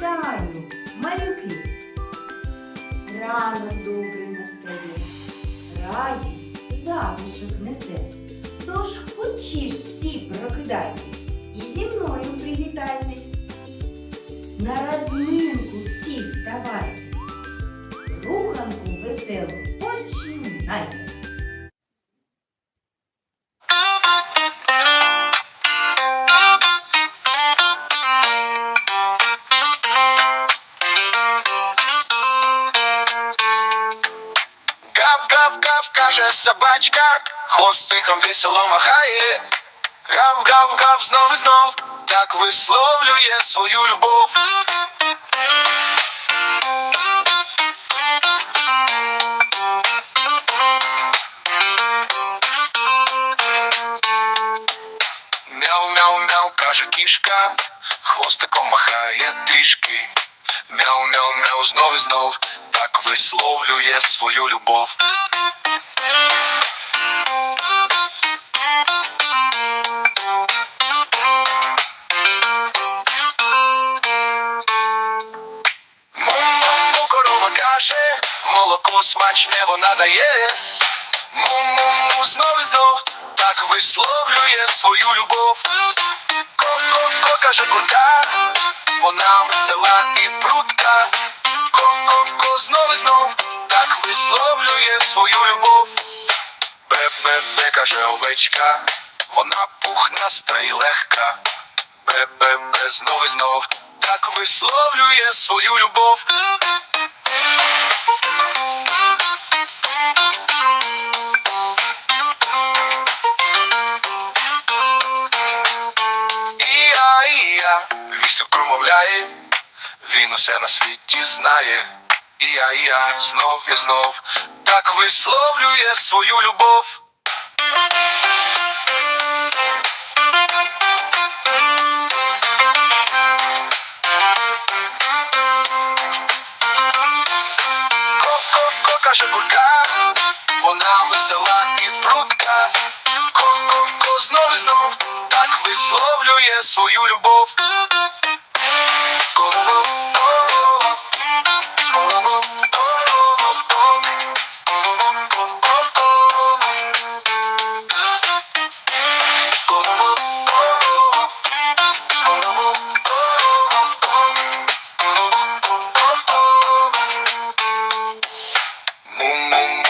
Вітаю, малюки! Ранок добрий настає, радість затишок несе. Тож хочеш всі прокидайтесь і зі мною привітайтесь. На розминку всі ставайте, руханку веселу починайте. Каже собачка, хвостиком весело махає. Гав-гав-гав, знов і знов, так висловлює свою любов. Мяу-мяу-мяу, каже кішка, хвостиком махає трішки. Мяу-мяу-мяу, знов і знов, так висловлює свою любов. Молоко смачне вона дає. Му-му-му, знов і знов, так висловлює свою любов. Ко-ко-ко, каже курка, вона весела і прутка. Ко-ко-ко, знов і знов, так висловлює свою любов. Бе-бе-бе, каже овечка, вона пухнаста і легка. Бе-бе-бе, знов і знов, так висловлює свою любов. Іа, іа, промовляє, він усе на світі знає. Іа, іа, знов і знов, так висловлює свою любов. Ко-ко-ко, каже курка, вона весела і прутка. Ко-ко-ко, знов і знов, висловлює свою любов.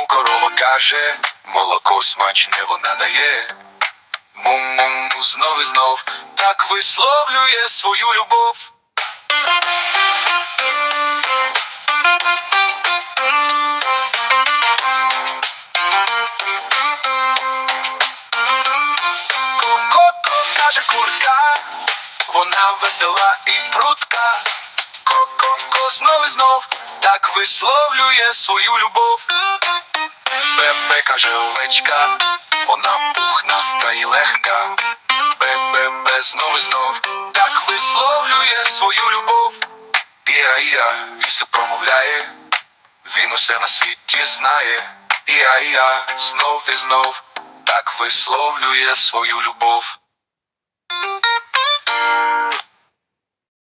Корова каже, молоко смачне вона дає. Знов і знов, так висловлює свою любов. Ко-ко-ко, каже курка, вона весела і прутка. Ко-ко-ко, знов і знов, так висловлює свою любов. Бе-бе, каже овечка, вона пухнаста і легка. Знов і знов, так висловлює свою любов. Іа-іа, віслюк промовляє, він усе на світі знає. Іа-іа, знов і знов, так висловлює свою любов.